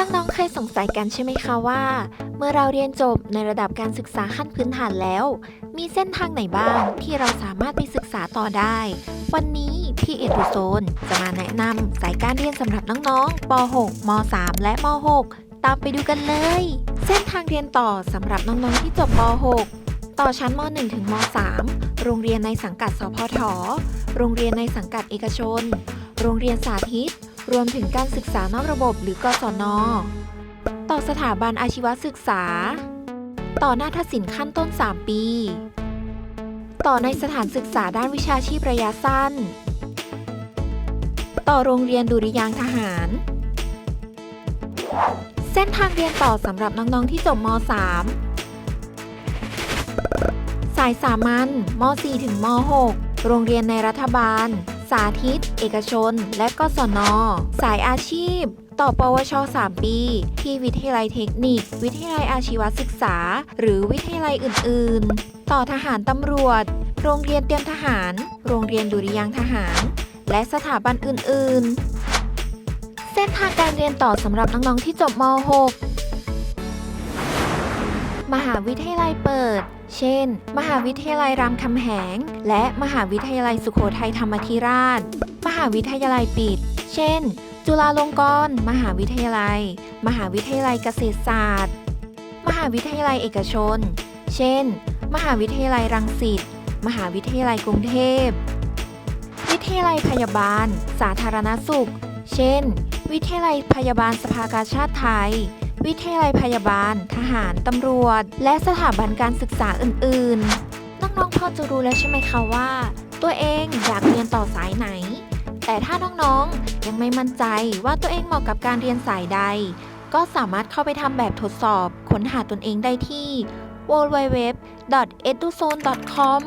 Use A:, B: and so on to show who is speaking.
A: น้องๆเคยสงสัยกันใช่ไหมคะว่า เมื่อเราเรียนจบในระดับการศึกษาขั้นพื้นฐานแล้ว มีเส้นทางไหนบ้างที่เราสามารถไปศึกษาต่อได้ วันนี้พี่เอดูโซนจะมาแนะนำสายการเรียนสำหรับน้องๆป .6 ม .3 และม .6 ตามไปดูกันเลย เส้นทางเรียนต่อสำหรับน้องๆที่จบป .6 ต่อชั้นม .1 ถึงม .3 โรงเรียนในสังกัดสพท โรงเรียนในสังกัดเอกชน โรงเรียนสาธิต รวมถึงการศึกษานอกระบบหรือกศน ต่อสถาบันอาชีวศึกษา ต่อหน้าทศิลป์ขั้นต้น 3 ปี ต่อในสถานศึกษาด้านวิชาชีพระยะสั้น ต่อโรงเรียนดุริยางทหาร เส้นทางเรียนต่อสำหรับน้อง ๆ ที่จบม .3 สายสามัญม .4 ถึงม .6 โรงเรียนในรัฐบาล สาธิต เอกชน และกศน สายอาชีพ ต่อปวช 3 ปี ที่วิทยาลัยเทคนิค วิทยาลัยอาชีวศึกษา หรือวิทยาลัยอื่น ๆ ต่อทหารตำรวจ โรงเรียนเตรียมทหาร โรงเรียนดุริยางทหาร และสถาบันอื่น ๆ เส้นทางการเรียนต่อสำหรับน้อง ๆ ที่จบม .6 มหาวิทยาลัยเปิด เช่น มหาวิทยาลัยรามคำแหง และมหาวิทยาลัยสุโขทัยธรรมธิราช มหาวิทยาลัยปิด เช่น จุฬาลงกรณ์มหาวิทยาลัย มหาวิทยาลัยเกษตรศาสตร์ มหาวิทยาลัยเอกชน เช่น มหาวิทยาลัยรังสิต มหาวิทยาลัยกรุงเทพ วิทยาลัยพยาบาล สาธารณสุข เช่น วิทยาลัยพยาบาลสภากาชาติไทย วิทยาลัยพยาบาล ทหาร ตำรวจ และสถาบันการศึกษาอื่นๆ น้องๆพอจะรู้แล้วใช่ไหมคะว่า ตัวเองอยากเรียนต่อสายไหน แต่ถ้าน้องๆยังไม่มั่นใจว่าตัวเองเหมาะกับการเรียนสายใด ก็สามารถเข้าไปทำแบบทดสอบค้นหาตนเองได้ที่ www.eduzone.com